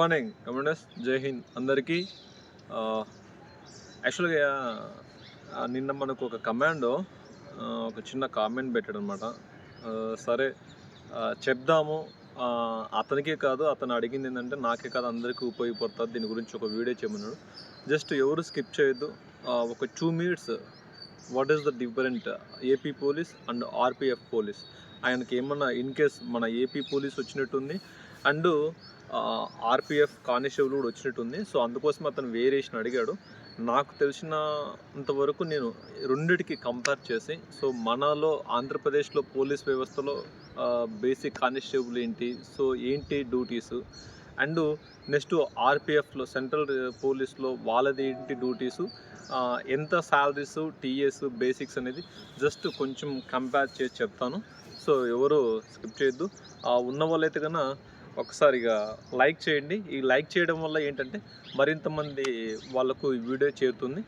Morning commanders జై హింద్ అందరికీ యాక్చువల్గా నిన్న మనకు ఒక కమాండో ఒక చిన్న కామెంట్ పెట్టాడు అనమాట సరే చెప్దాము. అతనికే కాదు అతను అడిగింది ఏంటంటే నాకే కాదు అందరికీ ఉపయోగపడుతుంది. దీని గురించి ఒక వీడియో చేయమన్నాడు. జస్ట్ ఎవరు స్కిప్ చేయొద్దు. ఒక two minutes what is the different AP police and RPF police ఆయనకి ఏమన్నా ఇన్ కేస్ మన ఏపీ పోలీస్ వచ్చినట్టుంది. అండ్ ఆర్పిఎఫ్ కానిస్టేబుల్ కూడా వచ్చినట్టుంది. సో అందుకోసం అతను వేరియేషన్ అడిగాడు. నాకు తెలిసినంత నేను రెండిటికి కంపేర్ చేసి సో మనలో ఆంధ్రప్రదేశ్లో పోలీస్ వ్యవస్థలో బేసిక్ కానిస్టేబుల్ ఏంటి సో ఏంటి డ్యూటీస్ అండ్ నెక్స్ట్ ఆర్పిఎఫ్లో సెంట్రల్ పోలీస్లో వాళ్ళది ఏంటి డ్యూటీస్ ఎంత శాలరీస్ టీఎస్ బేసిక్స్ అనేది జస్ట్ కొంచెం కంపేర్ చేసి చెప్తాను. సో ఎవరు స్కిప్ చేయొద్దు. ఉన్న వాళ్ళైతే కన్నా ఒకసారిగా లైక్ చేయండి. ఈ లైక్ చేయడం వల్ల ఏంటంటే మరింతమంది వాళ్ళకు ఈ వీడియో చేరుతుంది.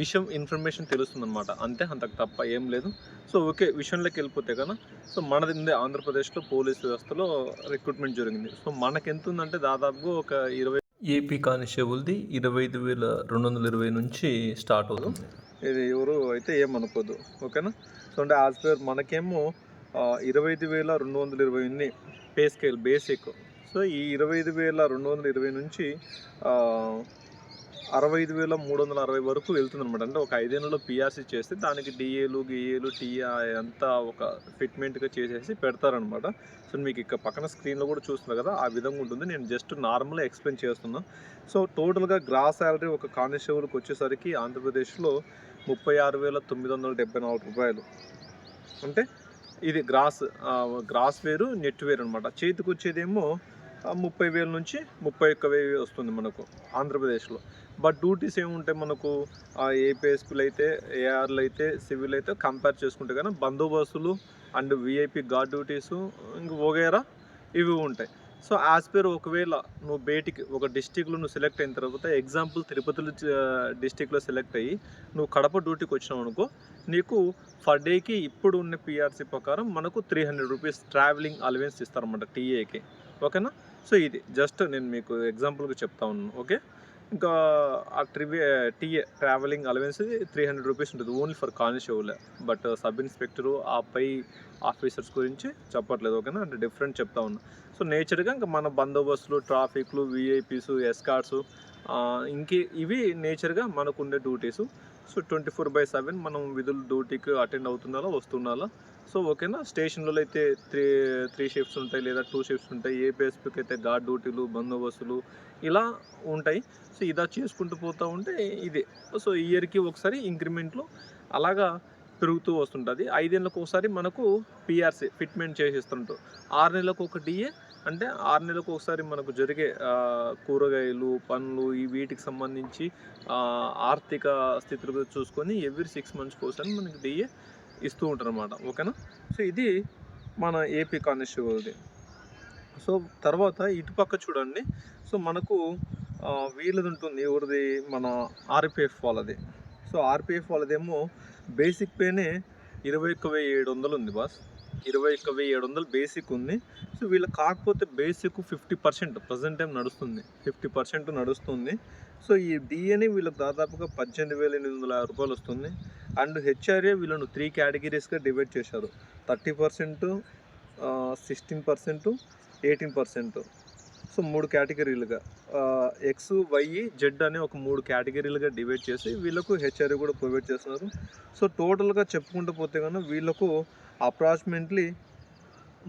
విషయం ఇన్ఫర్మేషన్ తెలుస్తుంది అనమాట అంతే అంతకు తప్ప ఏం లేదు. సో ఓకే విషయంలోకి వెళ్ళిపోతే కదా సో మనది ఆంధ్రప్రదేశ్లో పోలీస్ వ్యవస్థలో రిక్రూట్మెంట్ జరిగింది. సో మనకి ఎంత ఉందంటే దాదాపుగా ఒక ఇరవై ఏపీ కానిస్టేబుల్ది ఇరవై ఐదు వేల రెండు వందల ఇరవై నుంచి స్టార్ట్ అవుతుంది. ఇది ఎవరు అయితే ఏమనుకోదు ఓకేనా? సో అంటే యాజ్ పర్ మనకేమో ఇరవై ఐదు వేల రెండు వందల ఇరవై ఉంది పే స్కేల్ బేసిక్. సో ఈ ఇరవై ఐదు వేల రెండు వందల ఇరవై నుంచి అరవై ఐదు వేల మూడు వందల అరవై వరకు వెళ్తుందనమాట అంటే ఒక ఐదేళ్ళలో పిఆర్సీ చేస్తే దానికి డిఏలు గిఏలు టీఆ అంతా ఒక ఫిట్మెంట్గా చేసేసి పెడతారనమాట సో మీకు ఇక్కడ పక్కన స్క్రీన్లో కూడా చూస్తున్నారు కదా ఆ విధంగా ఉంటుంది. నేను జస్ట్ నార్మల్గా ఎక్స్ప్లెయిన్ చేస్తున్నా. సో టోటల్గా గ్రాస్ శాలరీ ఒక కానిస్టేబుల్కి వచ్చేసరికి ఆంధ్రప్రదేశ్లో ముప్పై ఆరు వేల తొమ్మిది వందల డెబ్బై నాలుగు రూపాయలు. అంటే ఇది గ్రాస్ గ్రాస్ వేరు నెట్ వేరు అనమాట చేతికి వచ్చేదేమో ముప్పై వేల నుంచి ముప్పై ఒక్క వెయ్యి వస్తుంది మనకు ఆంధ్రప్రదేశ్లో. బట్ డ్యూటీస్ ఏముంటాయి మనకు ఏపీఎస్పీలు అయితే ఏఆర్లు అయితే సివిల్ అయితే కంపేర్ చేసుకుంటే కానీ బందోబస్తులు అండ్ విఐపి గార్డ్ డ్యూటీస్ ఇంక వగేరా ఇవి ఉంటాయి. సో యాజ్ పర్ ఒకవేళ నువ్వు బయటికి ఒక డిస్టిక్లో నువ్వు సెలెక్ట్ అయిన తర్వాత ఎగ్జాంపుల్ తిరుపతిలో డిస్టిక్లో సెలెక్ట్ అయ్యి నువ్వు కడప డ్యూటీకి వచ్చినావు అనుకో నీకు ఫర్ డేకి ఇప్పుడు ఉన్న పిఆర్సీ ప్రకారం మనకు three hundred rupees travelling allowance ఇస్తారన్నమాట టీఏకి ఓకేనా సో ఇది జస్ట్ నేను మీకు ఎగ్జాంపుల్గా చెప్తా ఉన్నాను. ఓకే ఇంకా ఆ ట్రివి TA travelling allowance three hundred rupees ఉంటుంది. Only for constable but sub inspector ఆ పై ఆఫీసర్స్ గురించి చెప్పట్లేదు. ఓకేనా? అంటే డిఫరెంట్ చెప్తా ఉన్నా. సో నేచర్గా ఇంకా మన బందోబస్తులు ట్రాఫిక్లు విఐపీస్ ఎస్కార్ట్స్ ఇంకే ఇవి నేచర్గా మనకు ఉండే duties so twenty four by seven మనం విధులు డ్యూటీకి అటెండ్ అవుతుండాలా వస్తుండాలా? సో ఓకేనా? స్టేషన్లలో అయితే త్రీ త్రీ షిఫ్ట్స్ ఉంటాయి లేదా టూ షిఫ్ట్స్ ఉంటాయి. ఏపీఎస్పీకి అయితే గార్డ్ డ్యూటీలు బందోబస్తులు ఇలా ఉంటాయి. సో ఇదా చేసుకుంటూ పోతూ ఉంటే ఇదే. సో ఇయర్కి ఒకసారి ఇంక్రిమెంట్లో అలాగా పెరుగుతూ వస్తుంటుంది. ఐదేళ్ళకు ఒకసారి మనకు పిఆర్సీ ఫిట్మెంట్ చేసేస్తుంటారు. ఆరు నెలలకు ఒక డిఏ అంటే ఆరు నెలలకు ఒకసారి మనకు జరిగే కూరగాయలు పండ్లు ఈ వీటికి సంబంధించి ఆర్థిక స్థితులు చూసుకొని ఎవ్రీ సిక్స్ మంత్స్కి ఒకసారి మనకి డిఏ ఇస్తూ ఉంటారు అనమాట ఓకేనా? సో ఇది మన ఏపీ కానిస్టేబుల్ది సో తర్వాత ఇటుపక్క చూడండి. సో మనకు వీళ్ళది ఉంటుంది ఎవరిది? మన ఆర్పిఎఫ్ వాళ్ళది. సో ఆర్పిఎఫ్ వాళ్ళదేమో బేసిక్ పేనే ఇరవై ఒక్క వెయ్యి ఏడు వందలు ఉంది బాస్. ఇరవై ఒక వెయ్యి ఏడు వందలు బేసిక్ ఉంది. సో వీళ్ళకి కాకపోతే basic fifty percent present time నడుస్తుంది. ఫిఫ్టీ పర్సెంట్ నడుస్తుంది. సో ఈ డిఎన్ఏ వీళ్ళకి దాదాపుగా పద్దెనిమిది వేల ఎనిమిది వందల యాభై రూపాయలు వస్తుంది. అండ్ హెచ్ఆర్ఏ వీళ్ళను త్రీ కేటగిరీస్గా డివైడ్ చేశారు. Thirty percent sixteen percent eighteen percent. So మూడు కేటగిరీలుగా. ఎక్స్ వై జెడ్ అనే ఒక మూడు కేటగిరీలుగా డివైడ్ చేసి వీళ్ళకు హెచ్ఆర్ఏ కూడా ప్రొవైడ్ చేస్తున్నారు. సో టోటల్గా చెప్పుకుంటూ పోతే కనుక వీళ్ళకు అప్రాక్సిమేట్లీ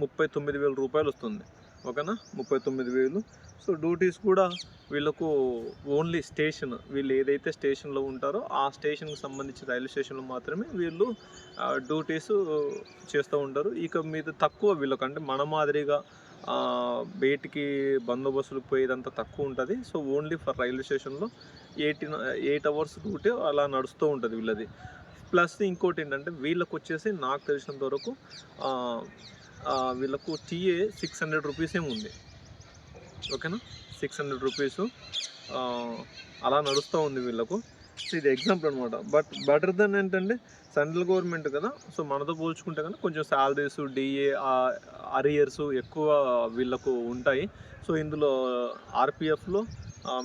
ముప్పై తొమ్మిది వేల రూపాయలు వస్తుంది. ఓకేనా? ముప్పై తొమ్మిది వేలు. సో డ్యూటీస్ కూడా వీళ్ళకు ఓన్లీ స్టేషన్ వీళ్ళు ఏదైతే స్టేషన్లో ఉంటారో ఆ స్టేషన్కి సంబంధించి రైల్వే స్టేషన్లో మాత్రమే వీళ్ళు డ్యూటీస్ చేస్తూ ఉంటారు. ఇక మీద తక్కువ వీళ్ళకు అంటే మన మాదిరిగా బయటికి బందోబస్తులకు పోయేదంతా తక్కువ ఉంటుంది. సో ఓన్లీ ఫర్ రైల్వే స్టేషన్లో ఎయిటీన్ ఎయిట్ అవర్స్ రూటే అలా నడుస్తూ ఉంటుంది వీళ్ళది. ప్లస్ ఇంకోటి ఏంటంటే వీళ్ళకి వచ్చేసి నాకు తెలిసినంత వరకు వీళ్ళకు టీఏ సిక్స్ హండ్రెడ్ రూపీస్ ఏమి ఉంది. ఓకేనా? Six hundred rupees. అలా నడుస్తూ ఉంది వీళ్ళకు. సో ఇది ఎగ్జాంపుల్ అనమాట బట్ బెటర్ దెన్ ఏంటంటే సెంట్రల్ గవర్నమెంట్ కదా సో మనతో పోల్చుకుంటే కనుక కొంచెం శాలరీస్ డిఏ అరియర్స్ ఎక్కువ వీళ్ళకు ఉంటాయి. సో ఇందులో ఆర్పిఎఫ్లో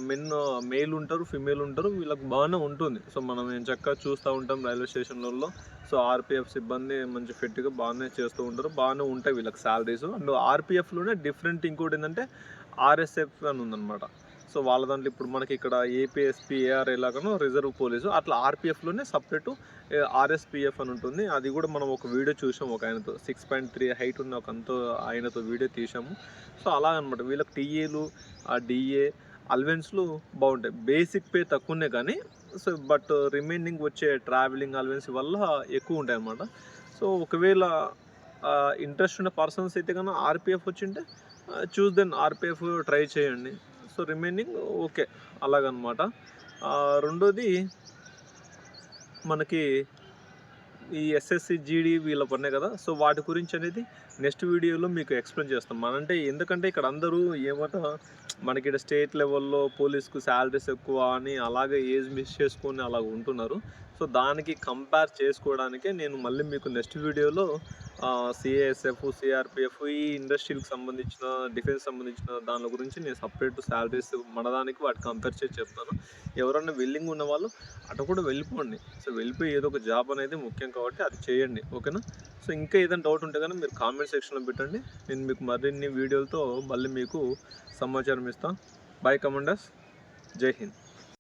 మెన్ మేల్ ఉంటారు ఫిమేల్ ఉంటారు వీళ్ళకి బాగానే ఉంటుంది. సో మనం ఏం చక్కగా చూస్తూ ఉంటాం రైల్వే స్టేషన్లలో. సో ఆర్పిఎఫ్ సిబ్బంది మంచి ఫిట్గా బాగానే చేస్తూ ఉంటారు బాగానే ఉంటాయి వీళ్ళకి శాలరీస్ అండ్ ఆర్పిఎఫ్లోనే డిఫరెంట్ ఇంకోటి ఏంటంటే ఆర్ఎస్ఎఫ్ అని ఉందన్నమాట. సో వాళ్ళ దాంట్లో ఇప్పుడు మనకి ఇక్కడ ఏపీఎస్పీ ఏఆర్ ఎలాగనో రిజర్వ్ పోలీసు. అట్లా ఆర్పిఎఫ్లోనే సపరేట్ ఆర్ఎస్పిఎఫ్ అని ఉంటుంది. అది కూడా మనం ఒక వీడియో చూసాం ఒక ఆయనతో. సిక్స్ పాయింట్ త్రీ హైట్ ఉన్న ఒక అంతో ఆయనతో వీడియో తీసాము. సో అలా అనమాట వీళ్ళకి టీఏలు ఆ డిఏ అల్వెన్స్లు బాగుంటాయి. బేసిక్ పే తక్కువనే కానీ సో బట్ రిమైనింగ్ వచ్చే ట్రావెలింగ్ అలవెన్స్ వల్ల ఎక్కువ ఉంటాయి అన్నమాట. సో ఒకవేళ ఇంట్రెస్ట్ ఉన్న పర్సన్స్ అయితే కన్నా ఆర్పిఎఫ్ వచ్చింటే చూస్ దెన్ ఆర్పిఎఫ్ ట్రై చేయండి. So remaining okay. అలాగనమాట. రెండోది మనకి ఈ ఎస్ఎస్సి జీడీ వీళ్ళ పన్నే కదా. సో వాటి గురించి అనేది నెక్స్ట్ వీడియోలో మీకు ఎక్స్ప్లెయిన్ చేస్తాం. మనంటే ఎందుకంటే ఇక్కడ అందరూ ఏమంట మనకి ఇక్కడ స్టేట్ లెవెల్లో పోలీస్కు శాలరీస్ ఎక్కువ అని అలాగే ఏజ్ మిస్ చేసుకొని అలా ఉంటున్నారు. సో దానికి కంపేర్ చేసుకోవడానికే నేను మళ్ళీ మీకు నెక్స్ట్ వీడియోలో సిఏఎస్ఎఫ్ సిఆర్పిఎఫ్ ఈ ఇండస్ట్రీకి సంబంధించిన డిఫెన్స్ సంబంధించిన దాని గురించి నేను సపరేట్ శాలరీస్ మనదానికి వాటి కంపేర్ చేసి చెప్తాను. ఎవరన్నా విల్లింగ్ ఉన్న వాళ్ళు అటు కూడా వెళ్ళిపోండి. సో వెళ్ళిపోయి ఏదో ఒక జాబ్ అనేది ముఖ్యం కాబట్టి అది చేయండి. ఓకేనా సో ఇంకా ఏదైనా డౌట్ ఉంటే కానీ మీరు కామెంట్ సెక్షన్లో పెట్టండి. నేను మీకు మరిన్ని వీడియోలతో మళ్ళీ మీకు సమాచారం ఇస్తాను. బై కమాండర్స్ జై హింద్.